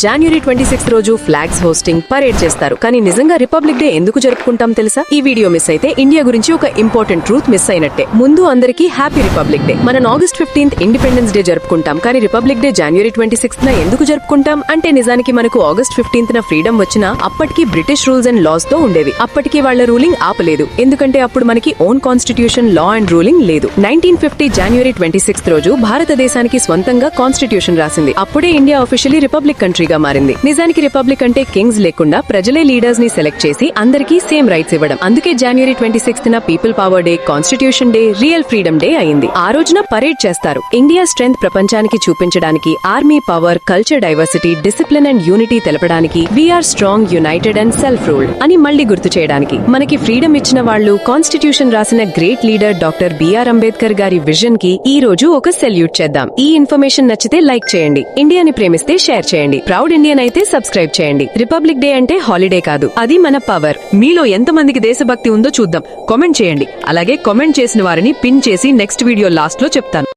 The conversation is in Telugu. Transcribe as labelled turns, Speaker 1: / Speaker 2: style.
Speaker 1: జనవరి ట్వంటీ సిక్స్ రోజు ఫ్లాగ్స్ హోస్టింగ్ పరేడ్ చేస్తారు. కానీ నిజంగా రిపబ్లిక్ డే ఎందుకు జరుపుకుంటాం తెలుసా? ఈ వీడియో మిస్ అయితే ఇండియా గురించి ఒక ఇంపార్టెంట్ ట్రూత్ మిస్ అయినట్టే. ముందు అందరికీ హ్యాపీ రిపబ్లిక్ డే మనం ఆగస్ట్ ఫిఫ్టీన్త్ ఇండిపెండెన్స్ డే జరుపుకుంటాం. కానీ republic day January twenty sixth న ఎందుకు జరుపుకుంటాం? అంటే నిజానికి మనకు ఆగస్ట్ ఫిఫ్టీన్త్ న ఫ్రీడమ్ వచ్చినా అప్పటికి బ్రిటిష్ రూల్స్ అండ్ లాస్తో ఉండేవి. అప్పటికి వాళ్ళ రూలింగ్ ఆపలేదు. ఎందుకంటే అప్పుడు మనకి own constitution law and ruling లేదు. నైన్టీన్ ఫిఫ్టీ జనవరి ట్వంటీ సిక్స్త్ రోజు భారతదేశానికి స్వంతంగా కాన్స్టిట్యూషన్ రాసింది. అప్పుడే ఇండియా ఆఫీషియలీ రిపబ్లిక్ కంట్రీ కంట్రీగా మారింది. నిజానికి రిపబ్లిక్ అంటే కింగ్స్ లేకుండా ప్రజలే లీడర్స్ని సెలెక్ట్ చేసి అందరికీ సేమ్ రైట్స్ ఇవ్వడం. అందుకే జనవరి ట్వంటీ సిక్స్త్ న people power day constitution day real freedom day అయింది. ఆ రోజున పరేడ్ చేస్తారు. ఇండియా స్ట్రెంగ్త్ ప్రపంచానికి చూపించడానికి army power culture diversity discipline and unity తెలపడానికి we are strong united and self ruled అని మళ్ళీ గుర్తు చేయడానికి. మనకి ఫ్రీడమ్ ఇచ్చిన వాళ్ళు కాన్స్టిట్యూషన్ రాసిన great leader doctor BR Ambedkar గారి విజన్కి ఈ రోజు ఒక సెల్యూట్ చేద్దాం. ఈ ఇన్ఫర్మేషన్ నచ్చితే లైక్ చేయండి. ఇండియాని ప్రేమిస్తే షేర్ చేయండి. ప్రౌడ్ ఇండియన్ అయితే సబ్స్క్రైబ్ చేయండి. రిపబ్లిక్ డే అంటే హాలిడే కాదు. అది మన పవర్.
Speaker 2: మీలో ఎంతమందికి దేశభక్తి ఉందో చూద్దాం. కామెంట్ చేయండి. అలాగే కామెంట్ చేసిన వారిని పిన్ చేసి నెక్స్ట్ వీడియో లాస్ట్లో చెప్తాను.